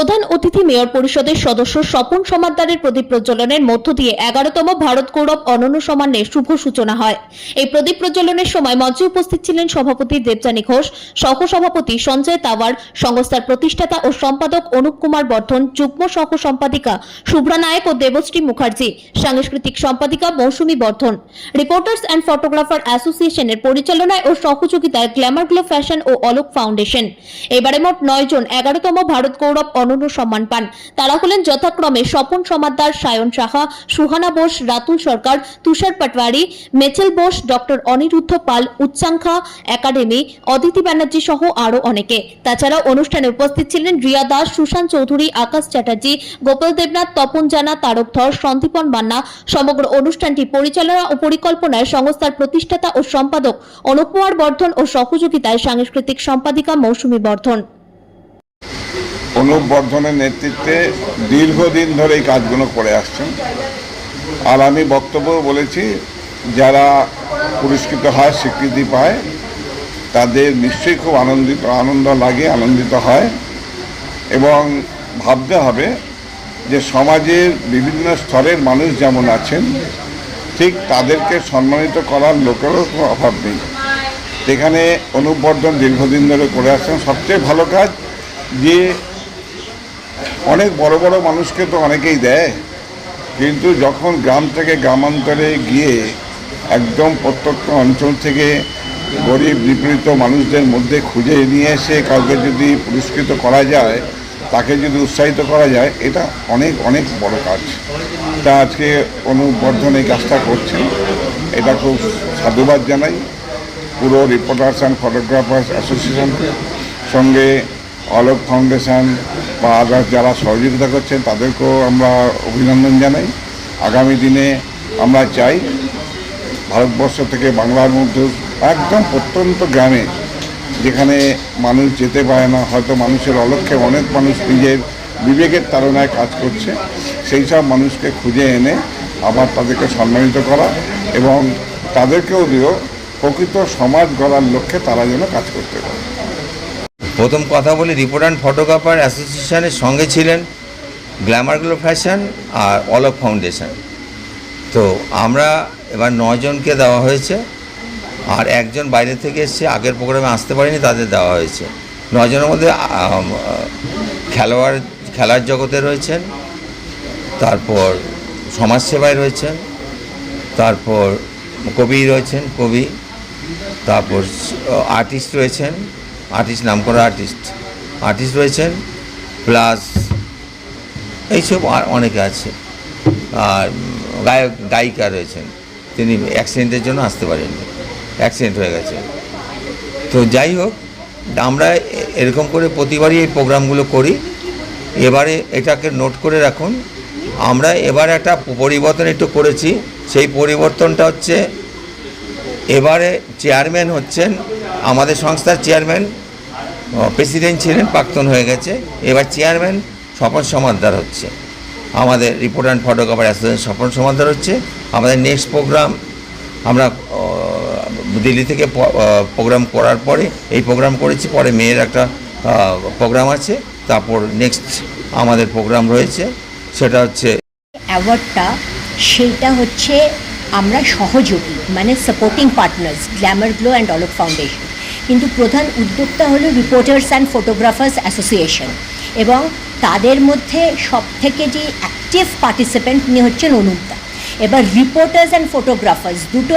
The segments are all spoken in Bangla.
প্রধান অতিথি মেয়র পরিষদের সদস্য স্বপন সমাদ্দারের প্রদীপ প্রজ্বলনের মধ্য দিয়ে এগারোতম ভারত গৌরব অনন্য সম্মানের শুভ সূচনা হয়। এই প্রদীপ প্রজ্বলনের সময় মঞ্চে উপস্থিত ছিলেন সভাপতি দেবযানী ঘোষ সহ সভাপতি সঞ্জয় তাওয়ার, সংস্থার প্রতিষ্ঠাতা ও সম্পাদক অনুপ কুমার বর্ধন, যুগ্ম সহ সম্পাদিকা শুভ্রা নায়ক ও দেবশ্রী মুখার্জি, সাংস্কৃতিক সম্পাদিকা Mousumi Bardhan. Reporters and photographer অ্যাসোসিয়েশনের পরিচালনায় ও সহযোগিতায় গ্ল্যামার গ্লো ফ্যাশন ও অলোক ফাউন্ডেশন। এবারে মোট নয় জন এগারোতম ভারত গৌরব অনন্য সম্মান পান। তারা হলেন যথাক্রমে স্বপন সমাদ্দার সায়ন সাহা, সুহানা বোস, রাতুল সরকার, তুষার পাটওয়ারি মেচেল বোস, ডক্টর অনিরুদ্ধ পাল উচ্চাঙ্খা একাডেমি, অদিতি ব্যানার্জি সহ আরও অনেকে। তাছাড়া অনুষ্ঠানে উপস্থিত ছিলেন রিয়া দাস, সুশান্ত চৌধুরী, আকাশ চ্যাটার্জি, গোপাল দেবনাথ, তপন জানা, তারক ধর সন্দীপন মান্না। সমগ্র অনুষ্ঠানটি পরিচালনা ও পরিকল্পনায় সংস্থার প্রতিষ্ঠাতা ও সম্পাদক অনুপ বর্ধন ও সহযোগিতায় সাংস্কৃতিক সম্পাদিকা মৌসুমী বর্ধন। অনুপ বর্ধনের নেতৃত্বে দীর্ঘদিন ধরে এই কাজগুলো করে আসছেন। আর আমি বক্তব্য বলেছি, যারা পুরস্কৃত হয়, স্বীকৃতি পায়, তাদের নিশ্চয়ই খুব আনন্দিত, আনন্দ লাগে, আনন্দিত হয়। এবং ভাবতে হবে যে সমাজের বিভিন্ন স্তরের মানুষ যেমন আছেন, ঠিক তাদেরকে সম্মানিত করার লোকেরও কোনো অভাব নেই। এখানে অনুবর্ধন দীর্ঘদিন ধরে করে আসছেন, সবচেয়ে ভালো কাজ যে অনেক বড় বড় মানুষকে তো অনেকেই দেয়, কিন্তু যখন গ্রাম থেকে গ্রামান্তরে গিয়ে একদম প্রত্যন্ত অঞ্চল থেকে গরিব নিপীড়িত মানুষদের মধ্যে খুঁজে নিয়ে এসে কাউকে যদি পুরস্কৃত করা যায়, তাকে যদি উৎসাহিত করা যায়, এটা অনেক অনেক বড় কাজ। তা আজকে অনুবর্ধন এই কাজটা করছেন এটা খুব সাধুবাদ জানাই। পুরো রিপোর্টার্স অ্যান্ড ফটোগ্রাফার্স অ্যাসোসিয়েশন সঙ্গে অলোক ফাউন্ডেশন বা আদার্স যারা সহযোগিতা করছেন, তাদেরকেও আমরা অভিনন্দন জানাই। আগামী দিনে আমরা চাই ভারতবর্ষ থেকে বাংলার মধ্যে একদম প্রত্যন্ত গ্রামে, যেখানে মানুষ যেতে পারে না, হয়তো মানুষের অলক্ষে অনেক মানুষ নিজের বিবেকের তাড়নায় কাজ করছে, সেই সব মানুষকে খুঁজে এনে আবার তাদেরকে সম্মানিত করা এবং তাদেরকেও দিও প্রকৃত সমাজ গড়ার লক্ষ্যে তারা যেন কাজ করতে পারে। প্রথম কথা বলি রিপোর্ট অ্যান্ড ফটোগ্রাফার অ্যাসোসিয়েশনের সঙ্গে ছিলেন গ্ল্যামার গ্লো ফ্যাশন আর অলোক ফাউন্ডেশন তো আমরা এবার নজনকে দেওয়া হয়েছে, আর একজন বাইরে থেকে এসছে, আগের প্রোগ্রামে আসতে পারেনি, তাদের দেওয়া হয়েছে। নজনের মধ্যে খেলোয়াড়, খেলার জগতে রয়েছেন, তারপর সমাজসেবায় রয়েছেন, তারপর কবি রয়েছেন, কবি, তারপর আর্টিস্ট রয়েছেন আর্টিস্ট নাম করা আর্টিস্ট আর্টিস্ট রয়েছেন প্লাস এইসব আর অনেকে আছে। আর গায়ক, গায়িকা রয়েছেন। তিনি অ্যাক্সিডেন্টের জন্য আসতে পারেননি। অ্যাক্সিডেন্ট হয়ে গেছে। তো যাই হোক, আমরা এরকম করে প্রতিবারই এই প্রোগ্রামগুলো করি। এবারে এটাকে নোট করে রাখুন। আমরা এবার একটা পরিবর্তন একটু করেছি। সেই পরিবর্তনটা হচ্ছে এবারে চেয়ারম্যান হচ্ছেন, আমাদের সংস্থার চেয়ারম্যান প্রেসিডেন্ট ছিলেন, প্রাক্তন হয়ে গেছে। এবার চেয়ারম্যান স্বপন সমাদ্দার হচ্ছে। আমাদের report and photographer association Swapan Samaddar হচ্ছে। আমাদের নেক্সট প্রোগ্রাম আমরা দিল্লি থেকে প্রোগ্রাম করার পরে, এই প্রোগ্রাম করেছি। পরে মেয়ের একটা প্রোগ্রাম আছে। তারপর নেক্সট আমাদের প্রোগ্রাম রয়েছে। সেটা হচ্ছে অ্যাওয়ার্ডটা সেইটা হচ্ছে আমরা সহযোগী মানে supporting partners glamour glow and Alok foundation কিন্তু প্রধান উদ্যোক্তা হলো রিপোর্টার্স অ্যান্ড ফটোগ্রাফার্স অ্যাসোসিয়েশন এবং তাদের মধ্যে সব থেকে যে অ্যাক্টিভ পার্টিসিপেন্ট উনি হচ্ছেন অনুপদা। এবার রিপোর্টার্স অ্যান্ড ফটোগ্রাফার্স দুটো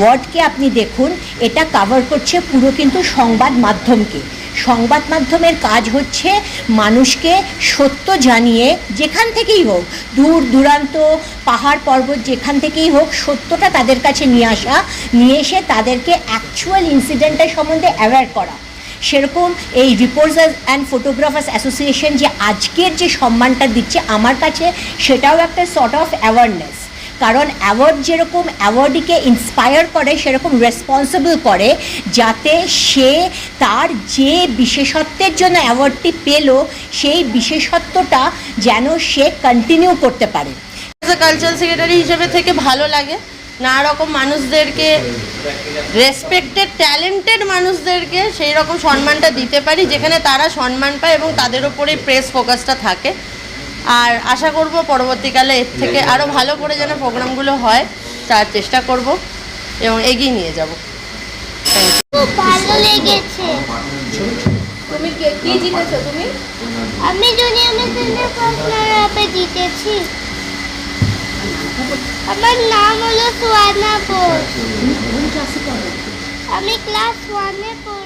ওয়ার্ডকে আপনি দেখুন, এটা কাভার করছে পুরো কিন্তু সংবাদ মাধ্যমকে। সংবাদ মাধ্যমের কাজ হচ্ছে মানুষকে সত্য জানিয়ে যেখান থেকেই হোক, দূর দূরান্ত, পাহাড় পর্বত যেখান থেকেই হোক, সত্যটা তাদের কাছে নিয়ে আসা, নিয়ে এসে তাদেরকে অ্যাকচুয়াল ইনসিডেন্টের সম্বন্ধে অ্যাওয়্যার করা। সেরকম এই রিপোর্টার্স অ্যান্ড ফটোগ্রাফার্স অ্যাসোসিয়েশন যে আজকের যে সম্মানটা দিচ্ছে আমার কাছে, সেটাও একটা সর্ট অফ অ্যাওয়ারনেস কারণ অ্যাওয়ার্ড যেরকম অ্যাওয়ার্ডিকে ইন্সপায়ার করে, সেরকম রেসপন্সিবল করে, যাতে সে তার যে বিশেষত্বের জন্য অ্যাওয়ার্ডটি পেল, সেই বিশেষত্বটা যেন সে কন্টিনিউ করতে পারে। কালচারাল সেক্রেটারি হিসেবে থেকে ভালো লাগে। নানা রকম মানুষদেরকে রেসপেক্টেড ট্যালেন্টেড মানুষদেরকে সেই রকম সম্মানটা দিতে পারি, যেখানে তারা সম্মান পায় এবং তাদের ওপরেই প্রেস ফোকাসটা থাকে। আর আশা করব পরবর্তীকালে এর থেকে আরও ভালো করে যেন প্রোগ্রামগুলো হয় তার চেষ্টা করব এবং এগিয়ে নিয়ে যাব। খুব ভালো লেগেছে। তুমি কে কি জিতেছো তুমি? আমি জুনিয়র আপে জিতেছি। আমার নাম হলো সোয়ানা বোস। আমি ক্লাস ওয়ানে পড়ি